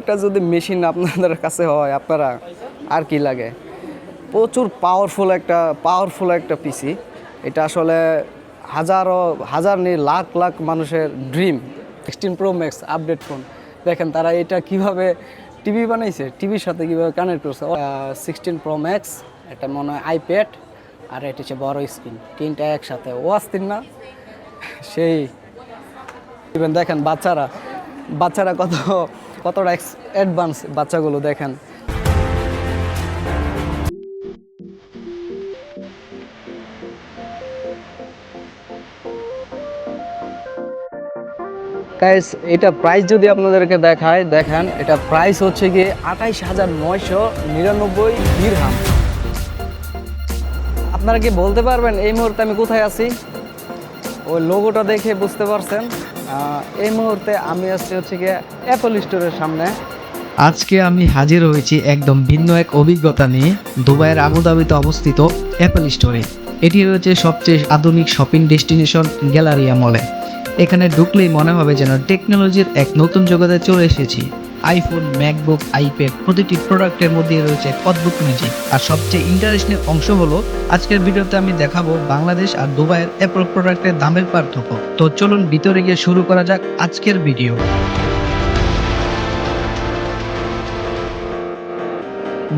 একটা যদি মেশিন আপনাদের কাছে হয়, আপনারা আর কি লাগে? প্রচুর পাওয়ারফুল একটা পাওয়ারফুল একটা পিসি এটা আসলে হাজারো, হাজার নেই, লাখ লাখ মানুষের dream sixteen pro max update phone দেখেন তারা এটা কীভাবে টিভি বানাইছে টিভির সাথে কীভাবে কানেক্ট করছে। সিক্সটিন প্রো ম্যাক্স এটা মনে হয় আইপ্যাড আর এটা হচ্ছে বড় স্ক্রিন তিনটা একসাথে। ও আসতেন না? সেই। দেখেন বাচ্চারা বাচ্চারা কত কতটা অ্যাডভান্স বাচ্চাগুলো দেখেন। গাইস এটা প্রাইস যদি আপনাদেরকে দেখায়, দেখেন, এটা প্রাইস হচ্ছে গিয়ে আঠাইশ হাজার নয়শো নিরানব্বই দিরহাম আপনারা কি বলতে পারবেন এই মুহূর্তে আমি কোথায় আছি? ওই লোগোটা দেখে বুঝতে পারছেন। এই মুহূর্তে আমি আসছি হচ্ছে গিয়ে অ্যাপল স্টোরের সামনে। আজকে আমি হাজির হয়েছি একদম ভিন্ন এক অভিজ্ঞতা নিয়ে দুবাইয়ের আবুধাবিতে অবস্থিত অ্যাপল স্টোরে এটি হচ্ছে সবচেয়ে আধুনিক শপিং ডেস্টিনেশন গ্যালারিয়া মলে এখানে ঢুকলেই মনে হবে যেন টেকনোলজির এক নতুন জগতে চলে এসেছি। আইফোন ম্যাকবুক আইপ্যাড প্রতিটি প্রোডাক্টের মধ্যে রয়েছে অদ্ভুত ম্যাজিক আর সবচেয়ে ইন্টারেস্টিং অংশ হলো, আজকের ভিডিওতে আমি দেখাবো বাংলাদেশ আর দুবাইয়ের অ্যাপল প্রোডাক্টের দামের পার্থক্য। তো চলুন ভিতরে গিয়ে শুরু করা যাক আজকের ভিডিও।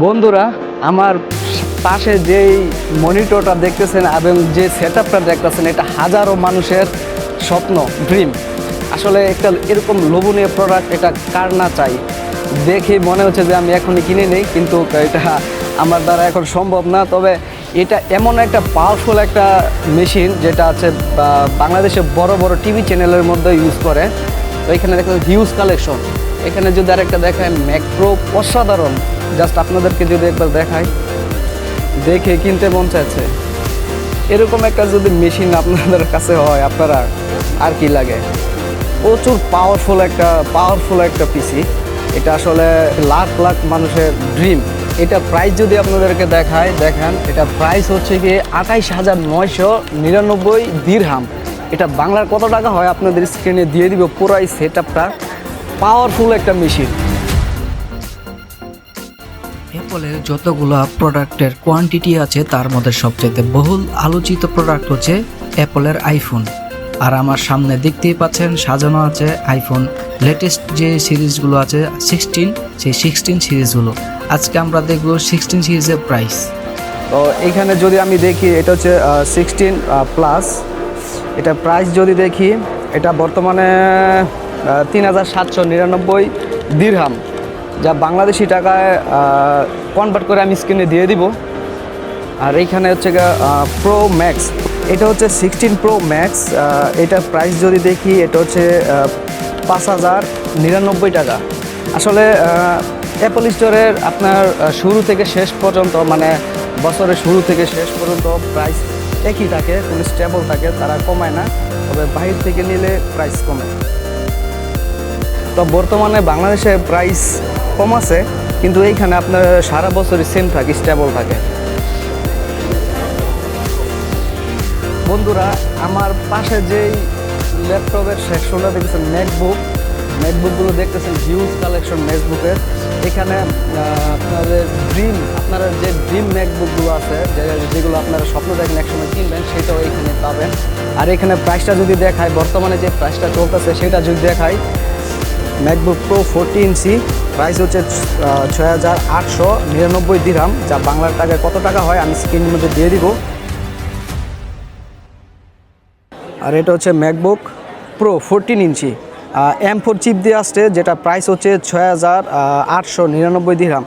বন্ধুরা, আমার পাশে যেই মনিটরটা দেখতেছেন এবং যে সেট আপটা দেখতেছেন, এটা হাজারো মানুষের স্বপ্ন ড্রিম আসলে একটা এরকম লোভনীয় প্রোডাক্ট এটা কার না চাই? দেখে মনে হচ্ছে যে আমি এখনই কিনে নেই, কিন্তু এটা আমার দ্বারা এখন সম্ভব না। তবে এটা এমন একটা পাওয়ারফুল একটা মেশিন যেটা আছে বাংলাদেশে বড় বড় টিভি চ্যানেলের মধ্যে ইউজ করে। তো এখানে দেখেন হিউজ কালেকশন এখানে যদি আরেকটা দেখায় ম্যাক্রো অসাধারণ। জাস্ট আপনাদেরকে যদি একবার দেখাই, দেখে কিনতে মন চাইছে। এরকম একটা যদি মেশিন আপনাদের কাছে হয়, আপনারা আর কি লাগে? প্রচুর পাওয়ারফুল একটা পাওয়ারফুল একটা পিসি এটা আসলে লাখ লাখ মানুষের ড্রিম এটা প্রাইস যদি আপনাদেরকে দেখায়, দেখেন, এটা প্রাইস হচ্ছে গিয়ে আঠাইশ হাজার নয়শো নিরানব্বই দিরহাম এটা বাংলার কত টাকা হয় আপনাদের স্ক্রিনে দিয়ে দিব পুরো এই সেট আপটা পাওয়ারফুল একটা মেশিন অ্যাপলের যতগুলো প্রোডাক্টের কোয়ান্টিটি আছে, তার মধ্যে সবচেয়ে বহুল আলোচিত প্রোডাক্ট হচ্ছে অ্যাপলের আইফোন আর আমার সামনে দেখতেই পাচ্ছেন সাজানো আছে আইফোন লেটেস্ট যে সিরিজগুলো আছে সিক্সটিন সেই সিক্সটিন সিরিজগুলো। আজকে আমরা দেখব সিক্সটিন সিরিজের প্রাইস তো এখানে যদি আমি দেখি, এটা হচ্ছে সিক্সটিন প্লাস এটা প্রাইস যদি দেখি, এটা বর্তমানে তিন হাজার সাতশো নিরানব্বই দিরহাম যা বাংলাদেশি টাকায় কনভার্ট করে আমি স্ক্রিনে দিয়ে দিব। আর এইখানে হচ্ছে প্রো ম্যাক্স এটা হচ্ছে সিক্সটিন প্রো ম্যাক্স এটার প্রাইস যদি দেখি, এটা হচ্ছে পাঁচ হাজার নিরানব্বই টাকা। আসলে অ্যাপল স্টোরের আপনার শুরু থেকে শেষ পর্যন্ত মানে বছরের শুরু থেকে শেষ পর্যন্ত প্রাইস একই থাকে, কোনো স্টেবল থাকে, তারা কমায় না। তবে বাহির থেকে নিলে প্রাইস কমে। তো বর্তমানে বাংলাদেশে প্রাইস কম আছে, কিন্তু এইখানে আপনার সারা বছরই সেম থাকে স্টেবল থাকে। বন্ধুরা, আমার পাশে যেই ল্যাপটপের সেকশনটা দেখতেছেন ম্যাকবুক ম্যাকবুকগুলো দেখতেছেন হিউজ কালেকশন ম্যাকবুকের এখানে আপনাদের ড্রিম আপনারা যে ড্রিম ম্যাকবুকগুলো আছে যেগুলো আপনারা স্বপ্ন দেখেন, একসময় কিনবেন, সেটাও এখানে পাবেন। আর এখানে প্রাইসটা যদি দেখায় বর্তমানে যে প্রাইসটা চলতেছে, সেটা যদি দেখায় MacBook pro forty inch price হচ্ছে ছয় হাজার আটশো নিরানব্বই দিরাম, যা বাংলার টাকায় কত টাকা হয়, আমি স্ক্রিনের মধ্যে দিয়ে দিব। আর এটা হচ্ছে MacBook pro fourteen inch. M four chip দিয়ে আসছে, যেটা প্রাইস হচ্ছে ছয় হাজার আটশো নিরানব্বই দিরাম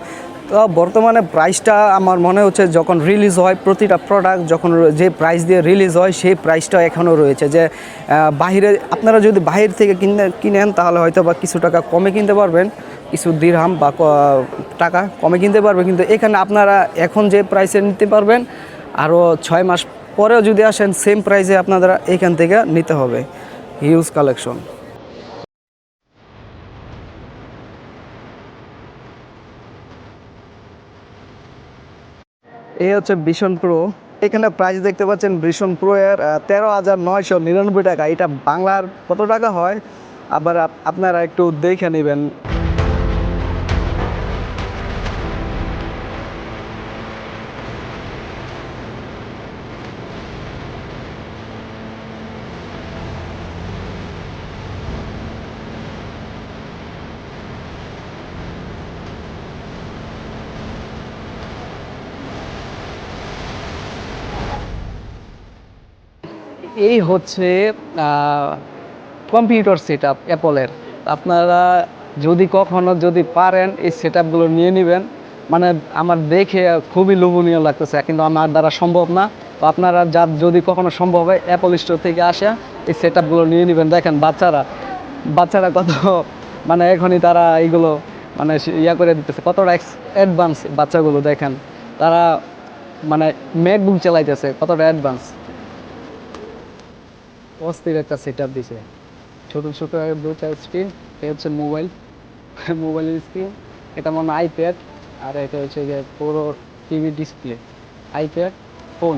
তো বর্তমানে প্রাইসটা আমার মনে হচ্ছে যখন রিলিজ হয়, প্রতিটা প্রোডাক্ট যখন যে প্রাইস দিয়ে রিলিজ হয়, সেই প্রাইসটা এখনও রয়েছে যে বাইরে আপনারা যদি বাইরে থেকে কিনে, কিনেন, তাহলে হয়তো বা কিছু টাকা কমে কিনতে পারবেন। কিছু দিরহাম বা টাকা কমে কিনতে পারবে কিন্তু এখানে আপনারা এখন যে প্রাইসে নিতে পারবেন আরও ছয় মাস পরেও যদি আসেন সেম প্রাইসে আপনারা এখান থেকে নিতে হবে। হিউজ কালেকশন এই হচ্ছে ভীষণ প্রো এখানে প্রাইস দেখতে পাচ্ছেন ভীষণ প্রো এর তেরো হাজার নয়শো নিরানব্বই টাকা। এটা বাংলার কত টাকা হয়? আবার আপ- আপনারা একটু দেখে নেবেন। এই হচ্ছে কম্পিউটার সেট আপ অ্যাপলের আপনারা যদি কখনো যদি পারেন এই সেট আপগুলো নিয়ে নেবেন। মানে আমার দেখে খুবই লোভনীয় লাগতেছে, কিন্তু আমার দ্বারা সম্ভব না। তো আপনারা যা যদি কখনো সম্ভব হয় অ্যাপল স্টোর থেকে আসা, এই সেট আপগুলো নিয়ে নেবেন। দেখেন বাচ্চারা বাচ্চারা কত মানে এখনই তারা এইগুলো মানে ইয়া করে দিতেছে কতটা অ্যাডভান্স বাচ্চাগুলো দেখেন। তারা মানে ম্যাকবুক চালাইতেছে, কতটা অ্যাডভান্স অস্থির একটা সেট আপ দিছে। ছোটো ছোটো দুটা স্ক্রিন এটা হচ্ছে মোবাইল মোবাইলের স্ক্রিন এটা মনে আইপ্যাড আর এটা হচ্ছে গিয়ে পুরো TV display iPad phone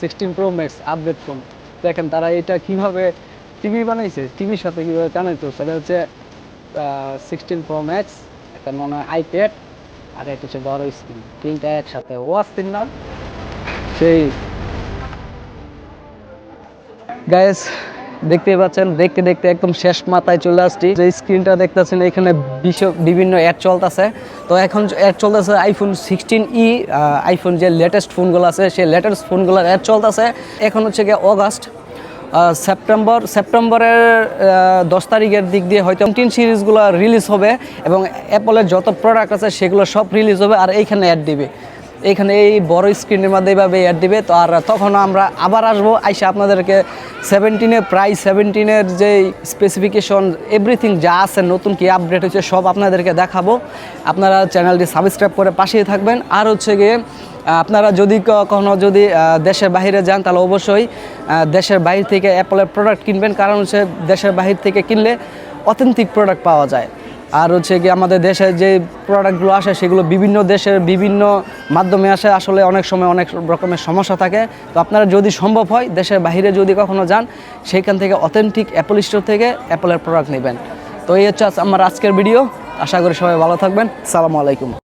sixteen pro max update phone দেখেন তারা এটা কীভাবে টিভি বানাইছে টিভির সাথে কীভাবে করছে, এটা হচ্ছে সিক্সটিন প্রো ম্যাক্স এটা মনে হয় আইপ্যাড আর এটা হচ্ছে বড় স্ক্রিন তিনটা একসাথে ও আসতেন না? সেই গাইস দেখতে পাচ্ছেন, দেখতে দেখতে একদম শেষ মাথায় চলে আসছি। যে স্ক্রিনটা দেখতেছেন, এখানে বিভিন্ন অ্যাড চলতেছে। তো এখন অ্যাড চলতেছে আইফোন সিক্সটিন ই আইফোন যে লেটেস্ট ফোনগুলো আছে, সেই লেটেস্ট ফোনগুলোর অ্যাড চলতেছে। এখন হচ্ছে গিয়ে অগাস্ট সেপ্টেম্বর সেপ্টেম্বরের দশ তারিখের দিক দিয়ে হয়তো তিন সিরিজগুলো রিলিজ হবে এবং অ্যাপলের যত প্রোডাক্ট আছে, সেগুলো সব রিলিজ হবে, আর এইখানে অ্যাড দিবে। এইখানে এই বড় স্ক্রিনের মধ্যে এইভাবে অ্যাড দিবে। তো আর তখন আমরা আবার আসব, আইসা আপনাদেরকে সেভেন্টিনের প্রাইস সেভেন্টিনের যে স্পেসিফিকেশন এভরিথিং যা আছে নতুন কি আপডেট হচ্ছে সব আপনাদেরকে দেখাবো। আপনারা চ্যানেলটি সাবস্ক্রাইব করে পাশেই থাকবেন। আর হচ্ছে গিয়ে আপনারা যদি কখনো যদি দেশের বাইরে যান, তাহলে অবশ্যই দেশের বাইরে থেকে অ্যাপলের প্রোডাক্ট কিনবেন। কারণ হচ্ছে দেশের বাইরে থেকে কিনলে অথেন্টিক প্রোডাক্ট পাওয়া যায়। আর হচ্ছে কি আমাদের দেশে যে প্রোডাক্টগুলো আসে, সেগুলো বিভিন্ন দেশের বিভিন্ন মাধ্যমে আসে। আসলে অনেক সময় অনেক রকমের সমস্যা থাকে। তো আপনারা যদি সম্ভব হয়, দেশের বাহিরে যদি কখনো যান, সেইখান থেকে অথেন্টিক অ্যাপল স্টোর থেকে অ্যাপলের প্রোডাক্ট নেবেন। তো এই হচ্ছে আমার আজকের ভিডিও আশা করি সবাই ভালো থাকবেন। সালামু আলাইকুম।